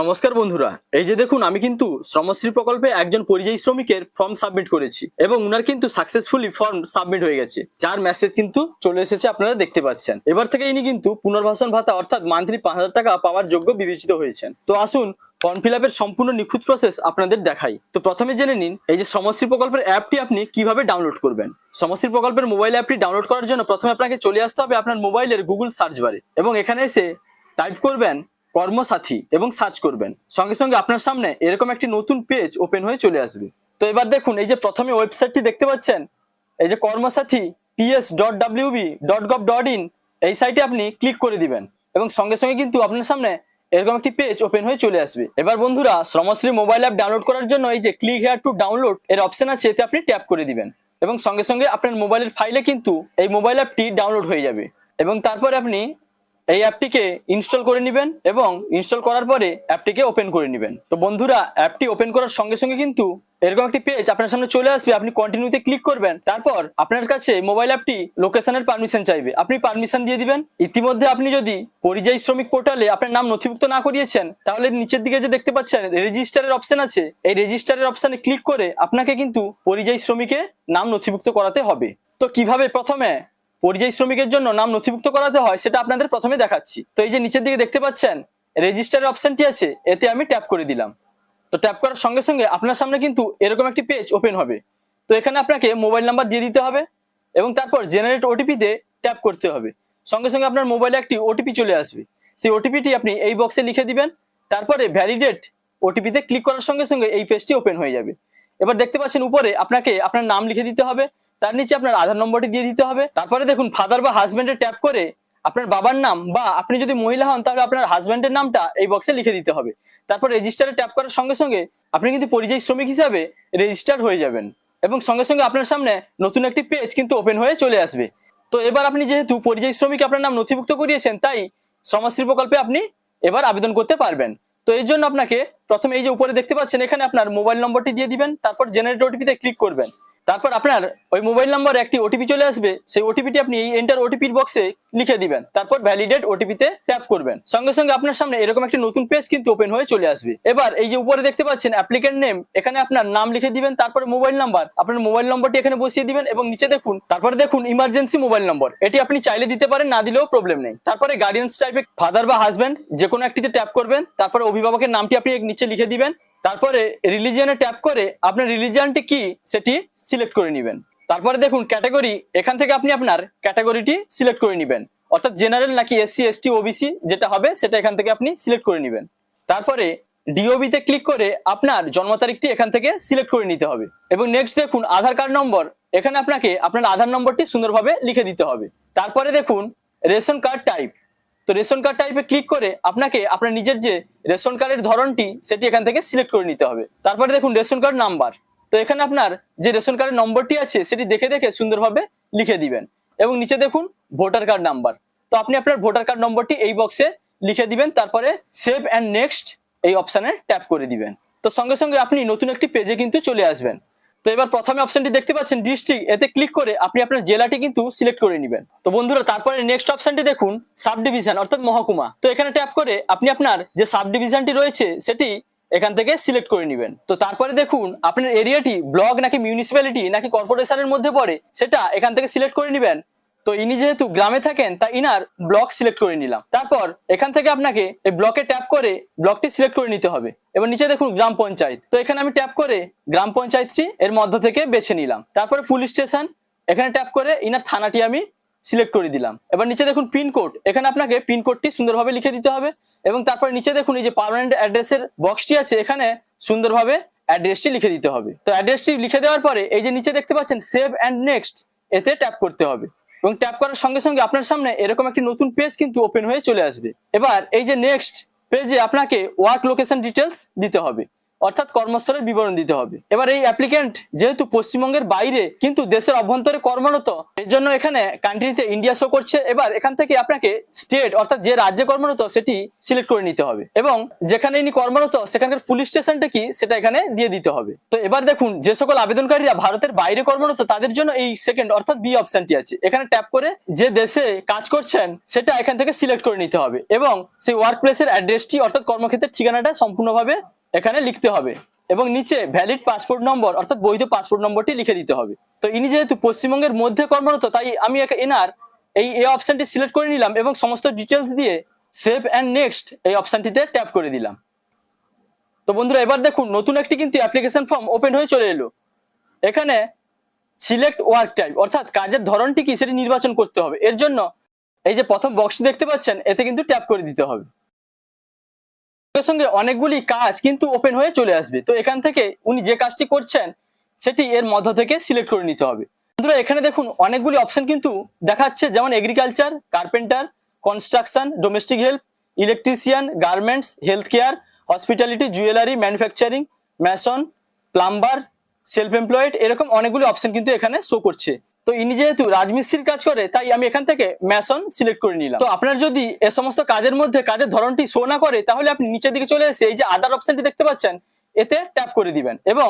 নমস্কার বন্ধুরা, এই যে দেখুন, আমি কিন্তু শ্রমশ্রী প্রকল্পে একজন পরিযায়ী শ্রমিকের ফর্ম সাবমিট করেছি এবং উনার কিন্তু সাকসেসফুলি ফর্ম সাবমিট হয়ে গেছে, যার মেসেজ কিন্তু চলে এসেছে, আপনারা দেখতে পাচ্ছেন। এবার থেকে ইনি কিন্তু পুনর্বাসন ভাতা অর্থাৎ মান্থলি পাঁচ হাজার টাকা পাওয়ার যোগ্য বিবেচিত হয়েছেন। তো আসুন ফর্ম ফিল আপের সম্পূর্ণ নিখুঁত প্রসেস আপনাদের দেখাই। তো প্রথমে জেনে নিন, এই যে শ্রমশ্রী প্রকল্পের অ্যাপটি আপনি কীভাবে ডাউনলোড করবেন? শ্রমশ্রী প্রকল্পের মোবাইল অ্যাপটি ডাউনলোড করার জন্য প্রথমে আপনাকে চলে আসতে হবে আপনার মোবাইলের গুগল সার্চ বারে এবং এখানে এসে টাইপ করবেন কর্মসাথী এবং সার্চ করবেন। সঙ্গে সঙ্গে আপনার সামনে এরকম একটি নতুন পেজ ওপেন হয়ে চলে আসবে। তো এবার দেখুন, এই যে প্রথমে ওয়েবসাইটটি দেখতে পাচ্ছেন, এই যে Karmasathi PS dot WB dot gov dot in এই সাইটে আপনি ক্লিক করে দিবেন এবং সঙ্গে সঙ্গে কিন্তু আপনার সামনে এরকম একটি পেজ ওপেন হয়ে চলে আসবে। এবার বন্ধুরা, শ্রমশ্রী মোবাইল অ্যাপ ডাউনলোড করার জন্য এই যে ক্লিক হেয়ার টু ডাউনলোড এর অপশন আছে, এতে আপনি ট্যাপ করে দিবেন এবং সঙ্গে সঙ্গে আপনার মোবাইলের ফাইলে কিন্তু এই মোবাইল অ্যাপটি ডাউনলোড হয়ে যাবে। এবং তারপরে আপনি এই অ্যাপটিকে ইনস্টল করে নেবেন এবং ইনস্টল করার পরে অ্যাপটিকে ওপেন করে নেবেন। তো বন্ধুরা, অ্যাপটি ওপেন করার সঙ্গে সঙ্গে কিন্তু এরকম একটি পেজ আপনার সামনে চলে আসবে, আপনি কন্টিনিউতে ক্লিক করবেন, তারপর আপনার কাছে মোবাইল অ্যাপটি লোকেশনের পারমিশন চাইবে। আপনি পারমিশন দিয়ে দিবেন। ইতিমধ্যে আপনি যদি পরিযায়ী শ্রমিক পোর্টালে আপনার নাম নথিভুক্ত না করিয়েছেন, তাহলে নিচের দিকে যে দেখতে পাচ্ছেন রেজিস্টারের অপশন আছে। এই রেজিস্টারের অপশনে ক্লিক করে আপনাকে কিন্তু পরিযায়ী শ্রমিকে নাম নথিভুক্ত করাতে হবে। তো কীভাবে প্রথমে পরিযায়ী শ্রমিকের জন্য নাম নথিভুক্ত করাতে হয়, সেটা আপনাদের প্রথমে দেখাচ্ছি। তো এই যে নিচের দিকে দেখতে পাচ্ছেন, রেজিস্টারের অপশনটি আছে, এতে আমি ট্যাপ করে দিলাম। তো ট্যাপ করার সঙ্গে সঙ্গে আপনার সামনে কিন্তু এরকম একটি পেজ ওপেন হবে। তো এখানে আপনাকে মোবাইল নাম্বার দিয়ে দিতে হবে এবং তারপর জেনারেট ওটিপিতে ট্যাপ করতে হবে। সঙ্গে সঙ্গে আপনার মোবাইলে একটি ওটিপি চলে আসবে। সেই ওটিপিটি আপনি এই বক্সে লিখে দিবেন, তারপরে ভ্যালিডেট ওটিপিতে ক্লিক করার সঙ্গে সঙ্গে এই পেজটি ওপেন হয়ে যাবে। এবার দেখতে পাচ্ছেন উপরে আপনাকে আপনার নাম লিখে দিতে হবে তার নিচে আপনার আধার নম্বরটি দিয়ে দিতে হবে। তারপরে দেখুন ফাদার বা হাজবেন্ডে ট্যাপ করে আপনার বাবার নাম বা আপনি যদি মহিলা হন, তাহলে আপনার হাজবেন্ডের নামটা এই বক্সে লিখে দিতে হবে। তারপর রেজিস্টারে ট্যাপ করার সঙ্গে সঙ্গে আপনি কিন্তু পরিযায়ী শ্রমিক হিসাবে রেজিস্টার হয়ে যাবেন এবং সঙ্গে সঙ্গে আপনার সামনে নতুন একটি পেজ কিন্তু ওপেন হয়ে চলে আসবে। তো এবার আপনি যেহেতু পরিযায়ী শ্রমিক আপনার নাম নথিভুক্ত করিয়েছেন, তাই শ্রমশ্রী প্রকল্পে আপনি এবার আবেদন করতে পারবেন। তো এর জন্য আপনাকে প্রথমে এই যে উপরে দেখতে পাচ্ছেন, এখানে আপনার মোবাইল নম্বরটি দিয়ে দিবেন, তারপর জেনারেট ওটিপিতে ক্লিক করবেন। তারপর আপনার ওই মোবাইল নাম্বারে একটি ওটিপি চলে আসবে, সেই ওটিপিটি আপনি এন্টার ওটিপির বক্সে লিখে দিবেন। তারপর ভ্যালিডেট ওটিপিতে ট্যাপ করবেন। সঙ্গে সঙ্গে আপনার সামনে এরকম একটি নতুন পেজ কিন্তু ওপেন হয়ে চলে আসবে। এবার এই যে উপরে দেখতে পাচ্ছেন অ্যাপ্লিকেন্ট নেম এখানে আপনার নাম লিখে দিবেন, তারপরে মোবাইল নাম্বার আপনার মোবাইল নম্বরটি এখানে বসিয়ে দিবেন এবং নিচে দেখুন, তারপরে দেখুন ইমার্জেন্সি মোবাইল নম্বর এটি আপনি চাইলে দিতে পারেন, না দিলেও প্রবলেম নেই। তারপরে গার্ডিয়ান্স টাইপে ফাদার বা হাজব্যান্ড যে কোনো একটিতে ট্যাপ করবেন, তারপরে অভিভাবকের নামটি আপনি নিচে লিখে দিবেন। তারপরে রিলিজিয়ানে ট্যাপ করে আপনার রিলিজিয়ানটি কি সেটি সিলেক্ট করে নেবেন। তারপরে দেখুন ক্যাটাগরি এখান থেকে আপনি আপনার ক্যাটাগরিটি সিলেক্ট করে নেবেন। অর্থাৎ জেনারেল নাকি এসসি এসটি ওবিসি যেটা হবে সেটা এখান থেকে আপনি সিলেক্ট করে নেবেন। তারপরে ডিওবিতে ক্লিক করে আপনার জন্ম তারিখটি এখান থেকে সিলেক্ট করে নিতে হবে। এবং নেক্সট দেখুন আধার কার্ড নম্বর এখানে আপনাকে আপনার আধার নম্বরটি সুন্দরভাবে লিখে দিতে হবে। তারপরে দেখুন রেশন কার্ড টাইপ তো রেশন কার্ড টাইপে ক্লিক করে আপনাকে আপনার নিজের যে রেশন কার্ডের ধরনটি সেটি এখান থেকে সিলেক্ট করে নিতে হবে। তারপরে দেখুন রেশন কার্ড নাম্বার তো এখানে আপনার যে রেশন কার্ডের নম্বরটি আছে সেটি দেখে দেখে সুন্দরভাবে লিখে দিবেন এবং নিচে দেখুন ভোটার কার্ড নাম্বার তো আপনি আপনার ভোটার কার্ড নম্বরটি এই বক্সে লিখে দিবেন, তারপরে সেভ অ্যান্ড নেক্সট এই অপশানে ট্যাপ করে দিবেন। তো সঙ্গে সঙ্গে আপনি নতুন একটি পেজে কিন্তু চলে আসবেন। তো এবার প্রথমে অপশনটি দেখতে পাচ্ছেন ডিস্ট্রিক্ট এতে ক্লিক করে আপনি আপনার জেলাটি কিন্তু সিলেক্ট করে নেবেন। তো বন্ধুরা, তারপরে নেক্সট অপশনটি দেখুন সাব ডিভিশন অর্থাৎ মহকুমা। তো এখানে ট্যাপ করে আপনি আপনার যে সাব ডিভিশনটি রয়েছে, সেটি এখান থেকে সিলেক্ট করে নেবেন। তো তারপরে দেখুন, আপনার এরিয়াটি ব্লক নাকি মিউনিসিপ্যালিটি নাকি কর্পোরেশনের মধ্যে পড়ে, সেটা এখান থেকে সিলেক্ট করে নেবেন। তো ইনি যেহেতু গ্রামে থাকেন, তা ইনার ব্লক সিলেক্ট করে নিলাম। তারপর এখান থেকে আপনাকে এই ব্লকে ট্যাপ করে ব্লকটি সিলেক্ট করে নিতে হবে। এবার নিচে দেখুন গ্রাম পঞ্চায়েত। তো এখানে আমি ট্যাপ করে গ্রাম পঞ্চায়েতটি এর মধ্য থেকে বেছে নিলাম। তারপরে পুলিশ স্টেশন, এখানে ট্যাপ করে ইনার থানাটি আমি সিলেক্ট করে দিলাম। এবার নিচে দেখুন পিনকোড এখানে আপনাকে পিনকোডটি সুন্দরভাবে লিখে দিতে হবে এবং তারপরে নিচে দেখুন এই যে পার্মানেন্ট অ্যাড্রেসের বক্সটি আছে, এখানে সুন্দরভাবে অ্যাড্রেসটি লিখে দিতে হবে। তো অ্যাড্রেসটি লিখে দেওয়ার পরে এই যে নিচে দেখতে পাচ্ছেন সেভ অ্যান্ড নেক্সট এতে ট্যাপ করতে হবে। এবং ট্যাপ করার সঙ্গে সঙ্গে আপনার সামনে এরকম একটি নতুন পেজ কিন্তু ওপেন হয়ে চলে আসবে। এবার এই যে নেক্সট পেজে আপনাকে ওয়ার্ক লোকেশন ডিটেলস দিতে হবে। অর্থাৎ কর্মস্থলের বিবরণ দিতে হবে। এবার এই অ্যাপ্লিকেন্ট যেহেতু পশ্চিমবঙ্গের বাইরে, কিন্তু দেশের অভ্যন্তরে কর্মরত, এর জন্য এখানে কান্ট্রিতে ইন্ডিয়া শো করছে। এবার এখান থেকে আপনাকে স্টেট অর্থাৎ যে রাজ্যে কর্মরত, সেটি সিলেক্ট করে নিতে হবে। এবং যেখানে ইনি কর্মরত, সেখানকার পুলিশ স্টেশনটা কি, সেটা এখানে দিয়ে দিতে হবে। তো এবার দেখুন, যে সকল আবেদনকারীরা ভারতের বাইরে কর্মরত, তাদের জন্য এই সেকেন্ড অর্থাৎ বি অপশনটি আছে। এখানে ট্যাপ করে যে দেশে কাজ করছেন, সেটা এখান থেকে সিলেক্ট করে নিতে হবে। এবং সেই ওয়ার্ক প্লেসের অ্যাড্রেসটি অর্থাৎ কর্মক্ষেত্রের ঠিকানাটা সম্পূর্ণভাবে এখানে লিখতে হবে। এবং নিচে ভ্যালিড পাসপোর্ট নম্বর অর্থাৎ বৈধ পাসপোর্ট নম্বরটি লিখে দিতে হবে। তো ইনি যেহেতু পশ্চিমবঙ্গের মধ্যে কর্মরত, তাই আমি এনার এই এ অপশনটি সিলেক্ট করে নিলাম এবং সমস্ত ডিটেলস দিয়ে সেভ অ্যান্ড নেক্সট এই অপশনটিতে ট্যাপ করে দিলাম। তো বন্ধুরা, এবার দেখুন, নতুন একটি কিন্তু অ্যাপ্লিকেশন ফর্ম ওপেন হয়ে চলে এলো। এখানে সিলেক্ট ওয়ার্ক টাইপ অর্থাৎ কাজের ধরনটি কি সেটি নির্বাচন করতে হবে। এর জন্য এই যে প্রথম বক্সটি দেখতে পাচ্ছেন, এতে কিন্তু ট্যাপ করে দিতে হবে। সঙ্গে সঙ্গে অনেকগুলি কাজ কিন্তু ওপেন হয়ে চলে আসবে। তো এখান থেকে উনি যে কাজটি করছেন, সেটি এর মধ্য থেকে সিলেক্ট করে নিতে হবে। বন্ধুরা, এখানে দেখুন অনেকগুলি অপশন কিন্তু দেখাচ্ছে, যেমন agriculture carpenter construction domestic help electrician garments health care hospitality jewellery manufacturing mason plumber self employed এরকম অনেকগুলি অপশন কিন্তু এখানে শো করছে। তো ইনি যেহেতু রাজমিস্ত্রির কাজ করে, তাই আমি এখান থেকে ম্যাসন সিলেক্ট করে নিলাম। তো আপনার যদি এ সমস্ত কাজের মধ্যে কাজের ধরনটি শো না করে, তাহলে আপনি নিচের দিকে চলে এসে এই যে আদার অপশনটি দেখতে পাচ্ছেন, এতে ট্যাপ করে দিবেন এবং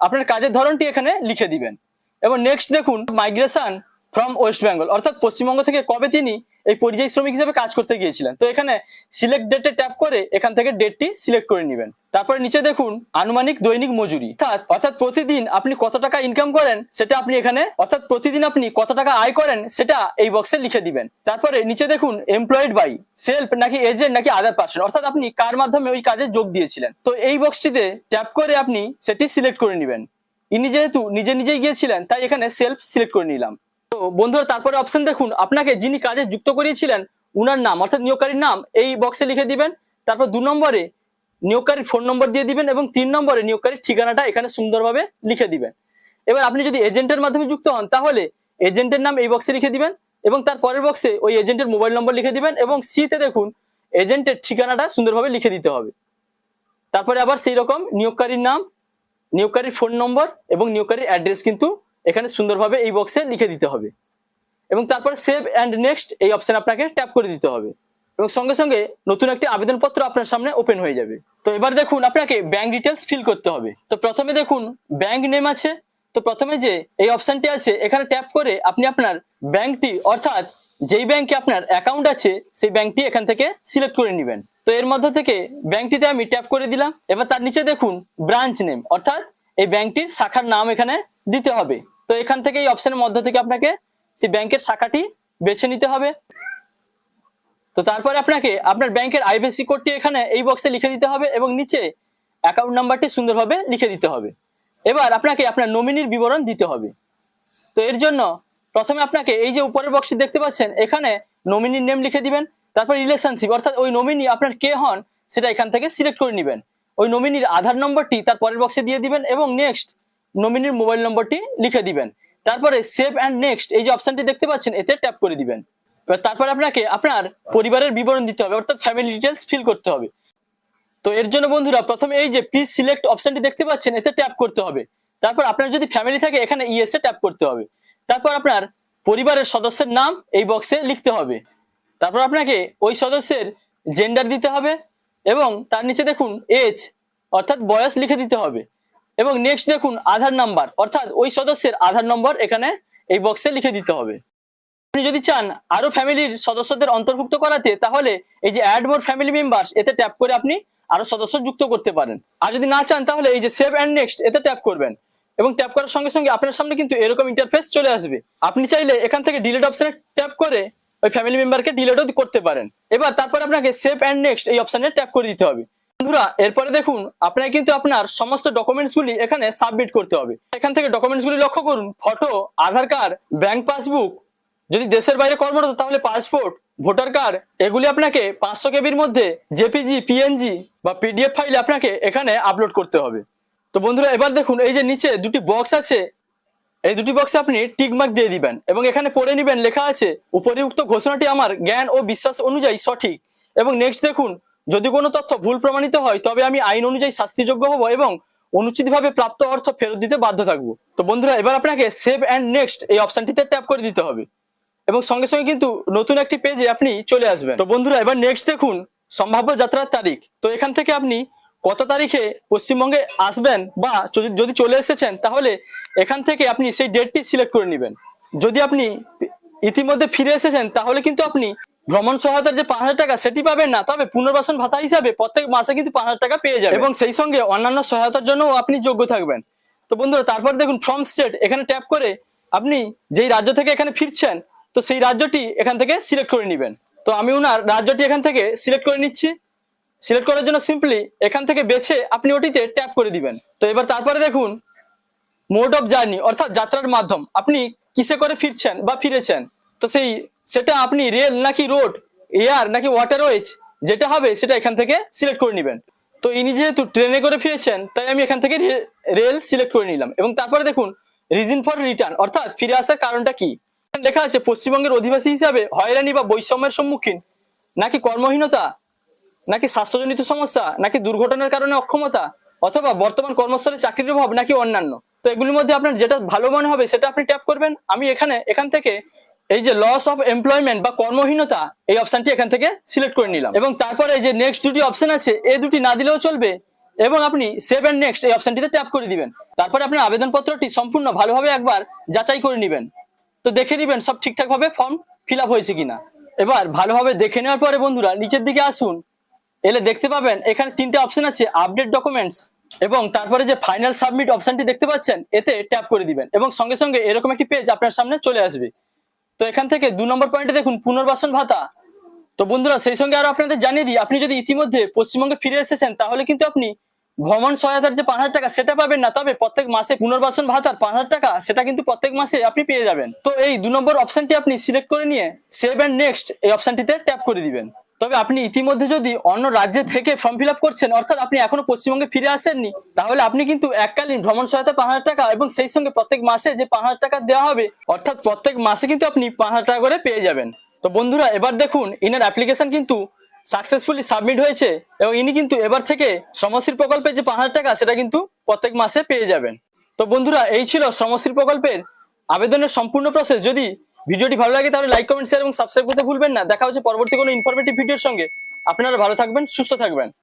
আপনার কাজের ধরনটি এখানে লিখে দিবেন। এবং নেক্সট দেখুন মাইগ্রেশন ফ্রম ওয়েস্ট বেঙ্গল অর্থাৎ পশ্চিমবঙ্গ থেকে কবে তিনি এই পরিযায়ী শ্রমিক হিসেবে কাজ করতে গিয়েছিলেন? তো এখানে সিলেক্ট ডেটে ট্যাপ করে এখান থেকে ডেটটি সিলেক্ট করে নেবেন। তারপরে নিচে দেখুন, আনুমানিক দৈনিক মজুরি। অর্থাৎ অর্থাৎ প্রতিদিন আপনি কত টাকা ইনকাম করেন সেটা আপনি এখানে, অর্থাৎ প্রতিদিন আপনি কত টাকা আয় করেন সেটা এই বক্সে লিখে দিবেন। তারপরে নিচে দেখুন এমপ্লয়েড বাই সেলফ নাকি এজেন্ট নাকি আদার পার্সন অর্থাৎ আপনি কার মাধ্যমে ওই কাজে যোগ দিয়েছিলেন। তো এই বক্সটিতে ট্যাপ করে আপনি সেটি সিলেক্ট করে নেবেন। ইনি যেহেতু নিজে নিজেই গিয়েছিলেন, তাই এখানে সেলফ সিলেক্ট করে নিলাম। বন্ধুরা, তারপরে অপশন দেখুন। আপনাকে যিনি কাজে যুক্ত করিয়েছিলেন, উনার নাম, অর্থাৎ নিয়োগকারীর নাম, এই বক্সে লিখে দিবেন। তারপর দু নম্বরে নিয়োগকারীর ফোন নম্বর দিয়ে দিবেন এবং তিন নম্বরে নিয়োগকারীর ঠিকানাটা এখানে সুন্দরভাবে লিখে দিবেন। এবার আপনি যদি এজেন্টের মাধ্যমে যুক্ত হন, তাহলে এজেন্টের নাম এই বক্সে লিখে দিবেন এবং তার পরের বক্সে ওই এজেন্টের মোবাইল নম্বর লিখে দিবেন এবং সিতে দেখুন এজেন্টের ঠিকানাটা সুন্দরভাবে লিখে দিতে হবে। তারপরে আবার সেই রকম নিয়োগকারীর নাম, নিয়োগকারীর ফোন নম্বর এবং নিয়োগকারীর অ্যাড্রেস কিন্তু এখানে সুন্দরভাবে এই বক্সে লিখে দিতে হবে। এবং তারপর সেভ অ্যান্ড নেক্সট এই অপশন আপনাকে ট্যাপ করে দিতে হবে। এবং সঙ্গে সঙ্গে নতুন একটি আবেদনপত্র আপনার সামনে ওপেন হয়ে যাবে। তো এবার দেখুন আপনাকে ব্যাংক ডিটেলস ফিল করতে হবে। তো প্রথমে দেখুন ব্যাংক নেম আছে। তো প্রথমে যে এই অপশনটি আছে, এখানে ট্যাপ করে আপনি আপনার ব্যাংকটি অর্থাৎ যেই ব্যাংকে আপনার অ্যাকাউন্ট আছে, সেই ব্যাংকটি এখান থেকে সিলেক্ট করে নেবেন। তো এর মধ্যে থেকে ব্যাংকটিতে আমি ট্যাপ করে দিলাম। এবার তার নিচে দেখুন ব্রাঞ্চ নেম অর্থাৎ এই ব্যাংকটির শাখার নাম এখানে দিতে হবে। তো এখান থেকে এই অপশনের মধ্যে থেকে আপনাকে সেই ব্যাংকের শাখাটি বেছে নিতে হবে। তো তারপরে আপনাকে আপনার ব্যাংকের আইবিএসসি কোডটি এখানে এই বক্সে লিখে দিতে হবে এবং নিচে অ্যাকাউন্ট নাম্বারটি সুন্দরভাবে লিখে দিতে হবে। এবার আপনাকে আপনার নমিনির বিবরণ দিতে হবে। তো এর জন্য প্রথমে আপনাকে এই যে উপরের বক্সটি দেখতে পাচ্ছেন, এখানে নমিনির নেম লিখে দিবেন, তারপর রিলেশনশিপ অর্থাৎ ওই নমিনি আপনার কে হন সেটা এখান থেকে সিলেক্ট করে নেবেন। ওই নমিনির আধার নম্বরটি তার পরের বক্সে দিয়ে দিবেন এবং নেক্সট নমিনির মোবাইল নম্বরটি লিখে দিবেন। তারপরে সেভ অ্যান্ড নেক্সট এই যে অপশনটি দেখতে পাচ্ছেন, এতে ট্যাপ করে দিবেন। তারপরে আপনাকে আপনার পরিবারের বিবরণ দিতে হবে, অর্থাৎ ফ্যামিলি ডিটেলস ফিল করতে হবে। তো এর জন্য বন্ধুরা, প্রথমে এই যে প্লিজ সিলেক্ট অপশনটি দেখতে পাচ্ছেন, এতে ট্যাপ করতে হবে। তারপর আপনার যদি ফ্যামিলি থাকে, এখানে ইএস এ ট্যাপ করতে হবে। তারপর আপনার পরিবারের সদস্যের নাম এই বক্সে লিখতে হবে। তারপর আপনাকে ওই সদস্যের জেন্ডার দিতে হবে এবং তার নিচে দেখুন এজ অর্থাৎ বয়স লিখে দিতে হবে। এবং নেক্সট দেখুন আধার নাম্বার অর্থাৎ ওই সদস্যের আধার নম্বর এখানে এই বক্সে লিখে দিতে হবে। আপনি যদি চান আরও ফ্যামিলির সদস্যদের অন্তর্ভুক্ত করাতে, তাহলে এই যে অ্যাড মোর ফ্যামিলি মেম্বার্স এতে ট্যাপ করে আপনি আরও সদস্য যুক্ত করতে পারেন। আর যদি না চান, তাহলে এই যে সেভ অ্যান্ড নেক্সট এতে ট্যাপ করবেন। এবং ট্যাপ করার সঙ্গে সঙ্গে আপনার সামনে কিন্তু এরকম ইন্টারফেস চলে আসবে। আপনি চাইলে এখান থেকে ডিলেট অপশনে ট্যাপ করে ওই ফ্যামিলি মেম্বারকে ডিলেটও করতে পারেন। এবার তারপর আপনাকে সেভ অ্যান্ড নেক্সট এই অপশনে ট্যাপ করে দিতে হবে। বন্ধুরা, এরপরে দেখুন, আপনাকে কিন্তু আপনার সমস্ত ডকুমেন্টস গুলি এখানে সাবমিট করতে হবে। এখান থেকে ডকুমেন্টস গুলি লক্ষ্য করুন photo Aadhaar card bank passbook যদি দেশের বাইরে কর্মরত, তাহলে পাসপোর্ট ভোটার কার্ড এগুলি আপনাকে পাঁচশো কেবির মধ্যে জেপিজি, পিএনজি বা পিডিএফ ফাইল আপনাকে এখানে আপলোড করতে হবে। তো বন্ধুরা, এবার দেখুন, এই যে নিচে দুটি বক্স আছে, এই দুটি বক্সে আপনি টিকমার্ক দিয়ে দিবেন এবং এখানে পড়ে নেবেন, লেখা আছে, উপরিউক্ত ঘোষণাটি আমার জ্ঞান ও বিশ্বাস অনুযায়ী সঠিক। এবং নেক্সট দেখুন যদি কোনো তথ্য ভুল প্রমাণিত হয়, তবে আমি আইন অনুযায়ী শাস্তিযোগ্য হব এবং অনুচিতভাবে প্রাপ্ত অর্থ ফেরত দিতে বাধ্য থাকব। তো বন্ধুরা, এবার আপনাকে সেভ অ্যান্ড নেক্সট এই অপশনটিতে ট্যাপ করে দিতে হবে। এবং সঙ্গে সঙ্গে কিন্তু নতুন একটি পেজে আপনি চলে আসবেন। তো বন্ধুরা, এবার নেক্সট দেখুন, সম্ভাব্য যাত্রার তারিখ। তো এখান থেকে আপনি কত তারিখে পশ্চিমবঙ্গে আসবেন বা যদি- চলে এসেছেন, তাহলে এখান থেকে আপনি সেই ডেটটি সিলেক্ট করে নেবেন। যদি আপনি ইতিমধ্যে ফিরে এসেছেন, তাহলে কিন্তু আপনি ভ্রমণ সহায়তার যে পাঁচ হাজার টাকা সেটি পাবেন না, তবে পুনর্বাসন ভাতা হিসাবে প্রত্যেক মাসে কিন্তু পাঁচ হাজার টাকা পেয়ে যাবেন। এবং সেই সঙ্গে অন্যান্য সহায়তার জন্য আপনি যোগ্য থাকবেন। তো বন্ধুরা, তারপর দেখুন ফ্রম স্টেট এখানে ট্যাপ করে আপনি যেই রাজ্য থেকে এখানে ফিরছেন, তো সেই রাজ্যটি এখান থেকে সিলেক্ট করে নেবেন। তো আমি ওনার রাজ্যটি এখান থেকে সিলেক্ট করে নিচ্ছি। সিলেক্ট করার জন্য সিম্পলি এখান থেকে বেছে আপনি ওটিতে ট্যাপ করে দিবেন। তো এবার তারপরে দেখুন মোড অফ জার্নি অর্থাৎ যাত্রার মাধ্যম, আপনি কিসে করে ফিরছেন বা ফিরেছেন? তো সেই সেটা আপনি রেল নাকি রোড এয়ার নাকি ওয়াটারওয়েজ যেটা হবে সেটা এখান থেকে সিলেক্ট করে নেবেন। তো ইনি যেহেতু ট্রেনে করে ফিরেছেন, তাই আমি এখান থেকে রেল সিলেক্ট করে নিলাম। এবং তারপরে দেখুন রিজন ফর রিটার্ন অর্থাৎ ফিরে আসার কারণটা কি? লেখা আছে, পশ্চিমবঙ্গের অধিবাসী হিসাবে হয়রানি বা বৈষম্যের সম্মুখীন, নাকি কর্মহীনতা, নাকি স্বাস্থ্যজনিত সমস্যা, নাকি দুর্ঘটনার কারণে অক্ষমতা, অথবা বর্তমান কর্মস্থলে চাকরির অভাব, নাকি অন্যান্য। তো এগুলির মধ্যে আপনার যেটা ভালো মনে হবে, সেটা আপনি ট্যাপ করবেন। আমি এখানে, এখান থেকে এই যে লস অফ এমপ্লয়মেন্ট বা কর্মহীনতা, এই অপশনটি এখান থেকে সিলেক্ট করে নিলাম। এবং তারপরে যে নেক্সট দুটি অপশন আছে এই দুটি না দিলেও চলবে, এবং আপনি সেভ এন্ড নেক্সট এই অপশনটিতে ট্যাপ করে দিবেন। তারপরে আপনার আবেদনপত্রটি সম্পূর্ণ ভালোভাবে একবার যাচাই করে নেবেন। তো দেখে নেবেন সব ঠিকঠাক ভাবে ফর্ম ফিল হয়েছে কিনা। এবার ভালোভাবে দেখে নেওয়ার পরে বন্ধুরা, নিচের দিকে আসুন। এলে দেখতে পাবেন এখানে তিনটে অপশন আছে আপডেট ডকুমেন্টস এবং তারপরে যে ফাইনাল সাবমিট অপশনটি দেখতে পাচ্ছেন, এতে ট্যাপ করে দিবেন। এবং সঙ্গে সঙ্গে এরকম একটি পেজ আপনার সামনে চলে আসবে। তো এখান থেকে দু নম্বর পয়েন্টে দেখুন, পুনর্বাসন ভাতা। তো বন্ধুরা, সেই সঙ্গে আরও আপনাদের জানিয়ে দিই, আপনি যদি ইতিমধ্যে পশ্চিমবঙ্গে ফিরে এসেছেন, তাহলে কিন্তু আপনি ভ্রমণ সহায়তার যে পাঁচ হাজার টাকা, সেটা পাবেন না। তবে প্রত্যেক মাসে পুনর্বাসন ভাতার পাঁচ হাজার টাকা, সেটা কিন্তু প্রত্যেক মাসে আপনি পেয়ে যাবেন। তো এই দু নম্বর অপশনটি আপনি সিলেক্ট করে নিয়ে সেভ অ্যান্ড নেক্সট এই অপশনটিতে ট্যাপ করে দিবেন। তবে আপনি ইতিমধ্যে যদি অন্য রাজ্যে থেকে ফর্ম ফিল করছেন, অর্থাৎ আপনি এখনও পশ্চিমবঙ্গে ফিরে আসেননি, তাহলে আপনি কিন্তু এককালীন ভ্রমণ সহায়তা পাঁচ হাজার টাকা এবং সেই সঙ্গে প্রত্যেক মাসে যে পাঁচ হাজার টাকা দেওয়া হবে, অর্থাৎ প্রত্যেক মাসে কিন্তু আপনি পাঁচ হাজার টাকা করে পেয়ে যাবেন। তো বন্ধুরা, এবার দেখুন, ইনার অ্যাপ্লিকেশন কিন্তু সাকসেসফুলি সাবমিট হয়েছে এবং ইনি কিন্তু এবার থেকে শ্রমশ্রী প্রকল্পের যে পাঁচ হাজার টাকা, সেটা কিন্তু প্রত্যেক মাসে পেয়ে যাবেন। তো বন্ধুরা, এই ছিল শ্রমশ্রী প্রকল্পের আবেদনের সম্পূর্ণ প্রসেস যদি ভিডিওটি ভালো লাগে তাহলে লাইক কমেন্ট শেয়ার এবং সাবস্ক্রাইব করতে ভুলবেন না। দেখা হচ্ছে পরবর্তী কোনো ইনফরমেটিভ ভিডিওর সঙ্গে। আপনারা ভালো থাকবেন, সুস্থ থাকবেন।